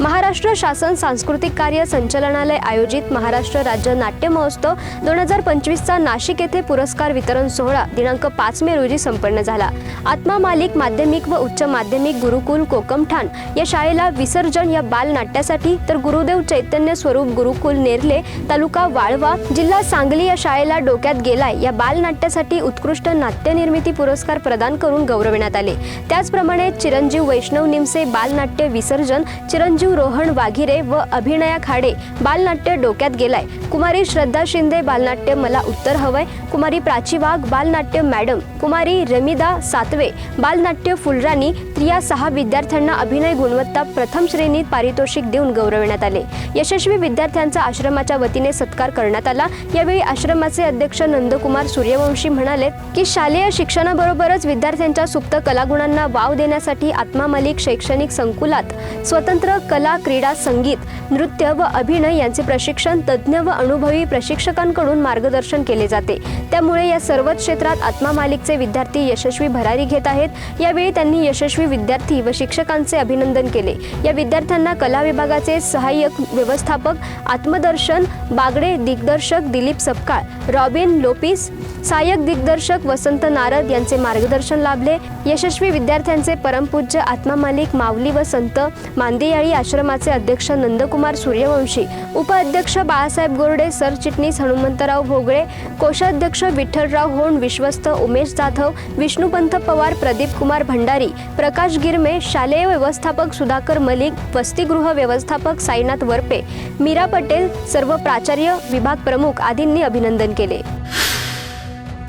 महाराष्ट्र शासन सांस्कृतिक कार्य संचालनालय आयोजित महाराष्ट्र राज्य नाट्य महोत्सव दोन हजार पंचवीसचा नाशिक येथे पुरस्कार वितरण सोहळा दिनांक पाच मे रोजी संपन्न झाला. आत्मा मालिक माध्यमिक व उच्च माध्यमिक गुरुकुल कोकमठाण या शाळेला विसर्जन या बाल नाट्यासाठी तर गुरुदेव चैतन्य स्वरूप गुरुकुल नेरले तालुका वाळवा जिल्हा सांगली या शाळेला डोक्यात गेलाय. या बाल नाट्यासाठी उत्कृष्ट नाट्यनिर्मिती पुरस्कार प्रदान करून गौरविण्यात आले. त्याचप्रमाणे चिरंजीव वैष्णव निमसे बालनाट्य विसर्जन चिरंजीव रोहन वाघिरे व अभिनया खाडे बालनाट्य डोक्यात गेलाय. कुमारी श्रद्धा शिंदे बालनाट्य मला उत्तर हवंय. कुमारी प्राची वाघ बालनाट्य मॅडम. कुमारी रमिदा सातवे बालनाट्य फुलराणी. या सहा विद्यार्थ्यांना अभिनय गुणवत्ता प्रथम श्रेणीत पारितोषिक देऊन गौरविण्यात आले. यशस्वी विद्यार्थ्यांचा आश्रमाच्या वतीने सत्कार करण्यात आला. यावेळी आश्रमाचे अध्यक्ष नंदकुमार सूर्यवंशी म्हणाले की शालेय शिक्षणाबरोबरच विद्यार्थ्यांच्या सुप्त कलागुणांना वाव देण्यासाठी आत्मा मालिक शैक्षणिक संकुलात स्वतंत्र कला क्रीडा संगीत नृत्य व अभिनय यांचे प्रशिक्षण तज्ज्ञ व अनुभवी प्रशिक्षकांकडून मार्गदर्शन केले जाते. त्यामुळे या सर्वच क्षेत्रात आत्मा मालिकचे विद्यार्थी यशस्वी भरारी घेत आहेत. यावेळी त्यांनी यशस्वी विद्यार्थी व शिक्षकांचे अभिनंदन केले. या विद्यार्थ्यांना कला विभागाचे सहाय्यक व्यवस्थापक आत्मदर्शन बागडे दिग्दर्शक दिलीप सपकाळ रॉबिन लोपिस सहाय्यक दिग्दर्शक वसंत नारद यांचे मार्गदर्शन लाभले. यशस्वी विद्यार्थ्यांचे परमपूज्य आत्मा मालिक माऊली व संत मांदियाळी आश्रमाचे अध्यक्ष नंदकुमार सूर्यवंशी उपाध्यक्ष बाळासाहेब गोरडे सरचिटणीस हनुमंतराव भोगळे कोषाध्यक्ष विठ्ठलराव होण विश्वस्त उमेश जाधव विष्णुपंत पवार प्रदीप कुमार भंडारी प्रकाश गिरमे शालेय व्यवस्थापक सुधाकर मलिक वसतिगृह व्यवस्थापक साईनाथ वरपे मीरा पटेल सर्व प्राचार्य विभाग प्रमुख आदींनी अभिनंदन केले.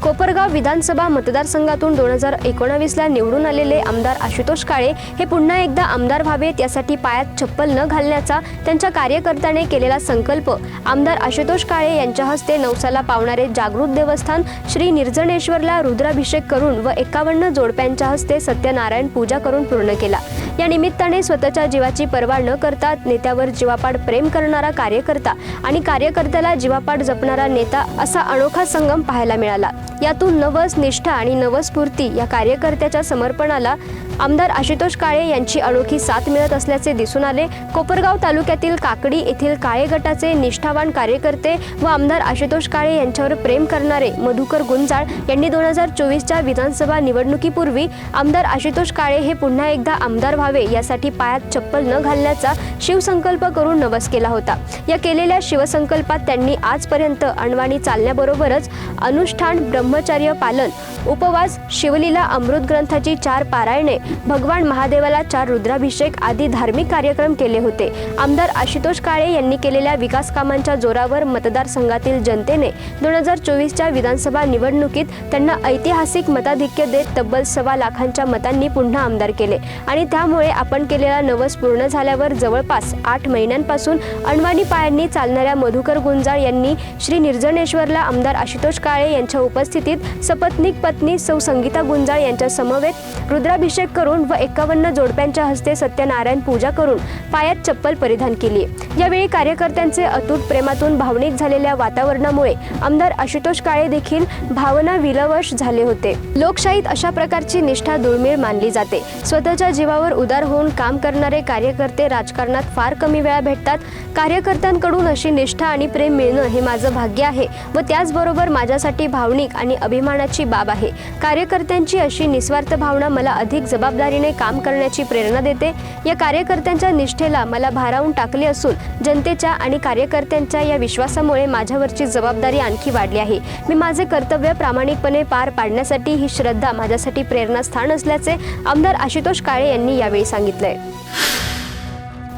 कोपरगाव विधानसभा मतदारसंघातून दोन हजार एकोणावीसला निवडून आलेले आमदार आशुतोष काळे हे पुन्हा एकदा आमदार व्हावेत यासाठी पायात चप्पल न घालण्याचा त्यांच्या कार्यकर्त्याने केलेला संकल्प. आमदार आशुतोष काळे यांच्या हस्ते नवसाला पावणारे जागृत देवस्थान श्री निर्जनेश्वरला रुद्राभिषेक करून व एकावन्न जोडप्यांच्या हस्ते सत्यनारायण पूजा करून पूर्ण केला. या निमित्ताने स्वतःच्या जीवाची पर्वा न करता नेत्यावर जीवापाड प्रेम करणारा कार्यकर्ता आणि कार्यकर्त्याला जीवापाड जपणारा नेता असा अनोखा संगम पाहायला मिळाला. यातून नवस निष्ठा आणि नवस्फूर्ती या कार्यकर्त्याच्या समर्पणाला आमदार आशुतोष काळे यांची अनोखी साथ मिळत असल्याचे दिसून आले. कोपरगाव तालुक्यातील काकडी येथील काळे गटाचे निष्ठावान कार्यकर्ते व आमदार आशुतोष काळे यांच्यावर प्रेम करणारे मधुकर गुंजाळ यांनी दोन हजार चोवीसच्या विधानसभा निवडणुकीपूर्वी आमदार आशुतोष काळे हे पुन्हा एकदा आमदार व्हावे यासाठी पायात चप्पल न घालण्याचा शिवसंकल्प करून नवस केला होता. या केलेल्या शिवसंकल्पात त्यांनी आजपर्यंत अणवाणी चालण्याबरोबरच अनुष्ठान ब्रह्मचर्य पालन उपवास शिवलीला अमृत ग्रंथाची चार पारायणे भगवान महादेवाला चार रुद्राभिषेक आदी धार्मिक कार्यक्रम केले होते. आमदार आशुतोष काळे यांनी केलेल्या विकास कामांच्या जोरावर मतदारसंघातील जनतेने दोन हजार चोवीसच्या विधानसभा निवडणुकीत त्यांना ऐतिहासिक मताधिक्य देत तब्बल सव्वा लाखांच्या मतांनी पुन्हा आमदार केले. आणि त्यामुळे आपण केलेला नवस पूर्ण झाल्यावर जवळपास आठ महिन्यांपासून अणवाणी पायांनी चालणाऱ्या मधुकर गुंजाळ यांनी श्री निर्जनेश्वरला आमदार आशुतोष काळे यांच्या उपस्थितीत सपत्नीक पत्नी सौ संगीता गुंजाळ यांच्या समवेत रुद्राभिषेक करून व एकावन्न जोडप्यांच्या हस्ते सत्यनारायण पूजा करून पायात चप्पल परिधान केली. यावेळी कार्यकर्त्यांचे अतूट प्रेमातून भावनिक झालेल्या वातावरणामुळे आमदार आशुतोष काळे देखील भावना विलवश झाले होते. लोकशाहीत अशा प्रकारची निष्ठा दुर्मिळ मानली जाते. स्वतःच्या जीवावर उदार होऊन काम करणारे कार्यकर्ते राजकारणात फार कमी वेळा भेटतात. कार्यकर्त्यांकडून अशी निष्ठा आणि प्रेम मिळणं हे माझं भाग्य आहे व त्याचबरोबर माझ्यासाठी भावनिक आणि अभिमानाची बाब आहे. कार्यकर्त्यांची अशी निस्वार्थ भावना मला अधिक जबाबदारीने काम करण्याची प्रेरणा देते. या कार्यकर्त्यांच्या निष्ठेला मला भारावून टाकले असून जनतेच्या आणि कार्यकर्त्यांच्या या विश्वासामुळे माझ्यावरची जबाबदारी आणखी वाढली आहे. मी माझे कर्तव्य प्रामाणिकपणे पार पाडण्यासाठी ही श्रद्धा माझ्यासाठी प्रेरणास्थान असल्याचे आमदार आशुतोष काळे यांनी यावेळी सांगितलंय.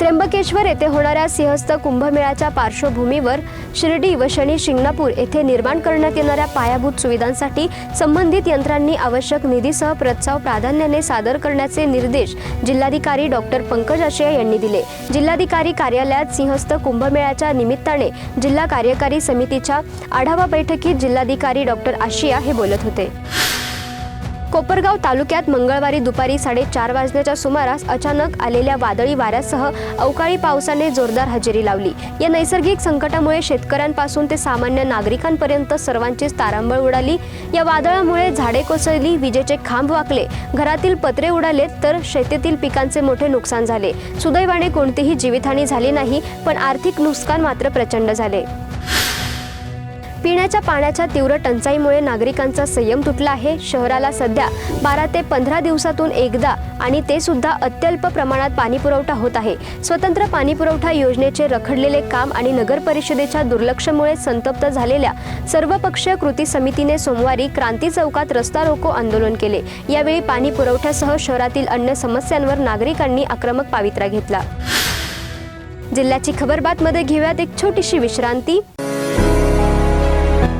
त्र्यंबकेश्वर येथे होणाऱ्या सिंहस्थ कुंभमेळ्याच्या पार्श्वभूमीवर शिर्डी व शनी शिंगणापूर येथे निर्माण करण्यात येणाऱ्या पायाभूत सुविधांसाठी संबंधित यंत्रांनी आवश्यक निधीसह प्रस्ताव प्राधान्याने सादर करण्याचे निर्देश जिल्हाधिकारी डॉक्टर पंकज आशिया यांनी दिले. जिल्हाधिकारी कार्यालयात सिंहस्थ कुंभमेळ्याच्या निमित्ताने जिल्हा कार्यकारी समितीच्या आढावा बैठकीत जिल्हाधिकारी डॉक्टर आशिया हे बोलत होते. कोपरगाव तालुक्यात मंगळवारी दुपारी साडेचार वाजण्याच्या सुमारास अचानक आलेल्या वादळी वाऱ्यासह अवकाळी पावसाने जोरदार हजेरी लावली. या नैसर्गिक संकटामुळे शेतकऱ्यांपासून ते सामान्य नागरिकांपर्यंत सर्वांचीच तारांबळ उडाली. या वादळामुळे झाडे कोसळली विजेचे खांब वाकले घरातील पत्रे उडालेत तर शेतीतील पिकांचे मोठे नुकसान झाले. सुदैवाने कोणतीही जीवितहानी झाली नाही पण आर्थिक नुकसान मात्र प्रचंड झाले. पिण्याच्या पाण्याच्या तीव्र टंचाईमुळे नागरिकांचा संयम तुटला आहे. शहराला सध्या बारा ते पंधरा दिवसातून एकदा आणि ते सुद्धा अत्यल्प प्रमाणात पाणी पुरवठा होत आहे. स्वतंत्र पाणी पुरवठा योजनेचे रखडलेले काम आणि नगर परिषदेच्या दुर्लक्षमुळे संतप्त झालेल्या सर्वपक्षीय कृती समितीने सोमवारी क्रांती चौकात रस्ता रोको आंदोलन केले. यावेळी पाणी पुरवठ्यासह शहरातील अन्य समस्यांवर नागरिकांनी आक्रमक पावित्रा घेतला. जिल्ह्याची खबरबातमध्ये घेऊयात एक छोटीशी विश्रांती.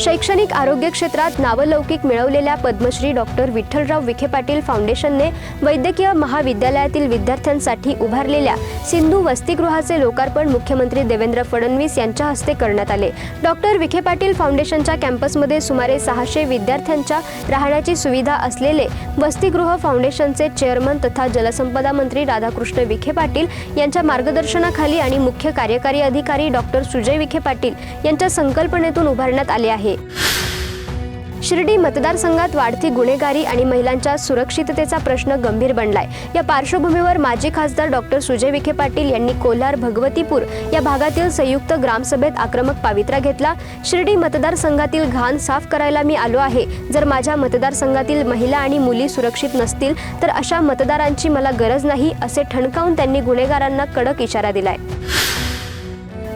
शैक्षणिक आरोग्य क्षेत्रात नावलौकिक मिळवलेल्या पद्मश्री डॉक्टर विठ्ठलराव विखे पाटील फाउंडेशनने वैद्यकीय महाविद्यालयातील विद्यार्थ्यांसाठी उभारलेल्या सिंधू वसतिगृहाचे लोकार्पण मुख्यमंत्री देवेंद्र फडणवीस यांच्या हस्ते करण्यात आले. डॉक्टर विखे पाटील फाउंडेशनच्या कॅम्पसमध्ये सुमारे सहाशे विद्यार्थ्यांच्या राहण्याची सुविधा असलेले वसतिगृह फाउंडेशनचे चेअरमन तथा जलसंपदा मंत्री राधाकृष्ण विखे पाटील यांच्या मार्गदर्शनाखाली आणि मुख्य कार्यकारी अधिकारी डॉक्टर सुजय विखे पाटील यांच्या संकल्पनेतून उभारण्यात आले आहे. शिर्डी मतदारसंघात वाढती गुन्हेगारी आणि महिलांच्या सुरक्षिततेचा प्रश्न गंभीर बनलाय. या पार्श्वभूमीवर माजी खासदार डॉक्टर सुजय विखे पाटील यांनी कोल्हार भगवतीपूर या भागातील संयुक्त ग्रामसभेत आक्रमक पावित्रा घेतला. शिर्डी मतदारसंघातील घाण साफ करायला मी आलो आहे. जर माझ्या मतदारसंघातील महिला आणि मुली सुरक्षित नसतील तर अशा मतदारांची मला गरज नाही असे ठणकावून त्यांनी गुन्हेगारांना कडक इशारा दिलाय.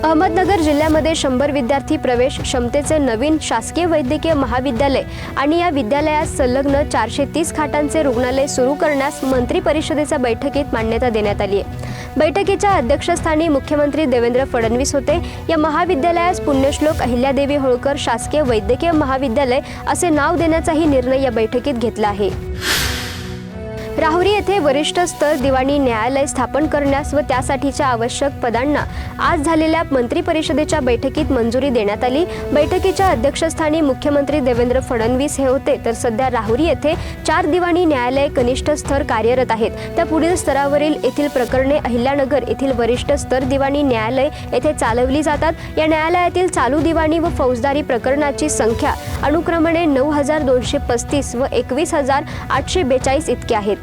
अहमदनगर जिल्ह्यामध्ये शंभर विद्यार्थी प्रवेश क्षमतेचे नवीन शासकीय वैद्यकीय महाविद्यालय आणि या विद्यालयात संलग्न चारशे तीस खाटांचे रुग्णालय सुरू करण्यास मंत्री परिषदेच्या बैठकीत मान्यता देण्यात आली आहे. बैठकीच्या अध्यक्षस्थानी मुख्यमंत्री देवेंद्र फडणवीस होते. या महाविद्यालयास पुण्यश्लोक अहिल्यादेवी होळकर शासकीय वैद्यकीय महाविद्यालय असे नाव देण्याचाही निर्णय या बैठकीत घेतला आहे. राहुरी येथे वरिष्ठ स्तर दिवाणी न्यायालय स्थापन करण्यास व त्यासाठीच्या आवश्यक पदांना आज झालेल्या मंत्री परिषदेच्या बैठकीत मंजुरी देण्यात आली. बैठकीच्या अध्यक्षस्थानी मुख्यमंत्री देवेंद्र फडणवीस हे होते. तर सध्या राहुरी येथे चार दिवाणी न्यायालय कनिष्ठ स्तर कार्यरत आहेत. त्या पुढील स्तरावरील येथील प्रकरणे अहिल्यानगर येथील वरिष्ठ स्तर दिवाणी न्यायालय येथे चालवली जातात. या न्यायालयातील चालू दिवाणी व फौजदारी प्रकरणाची संख्या अनुक्रमणे नऊ हजार दोनशे पस्तीस व एकवीस हजार आठशे बेचाळीस इतकी आहेत.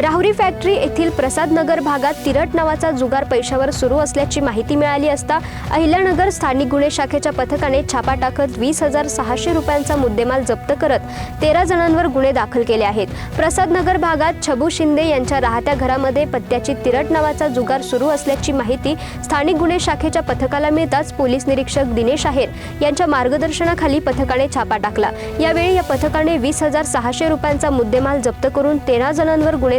राहुरी फॅक्टरी येथील प्रसादनगर भागात तिरट नावाचा जुगार पैशावर सुरू असल्याची माहिती मिळाली असता अहिल्यानगर स्थानिक गुन्हे शाखेच्या पथकाने छापा टाकत वीस हजार सहाशे रुपयांचा मुद्देमाल जप्त करत तेरा जणांवर गुन्हे दाखल केले आहेत. प्रसादनगर भागात छबू शिंदे यांच्या राहत्या घरामध्ये पत्त्याची तिरट नावाचा जुगार सुरू असल्याची माहिती स्थानिक गुन्हे शाखेच्या पथकाला मिळताच पोलीस निरीक्षक दिनेश आहेर यांच्या मार्गदर्शनाखाली पथकाने छापा टाकला. यावेळी या पथकाने वीस हजार सहाशे रुपयांचा मुद्देमाल जप्त करून तेरा जणांवर गुन्हे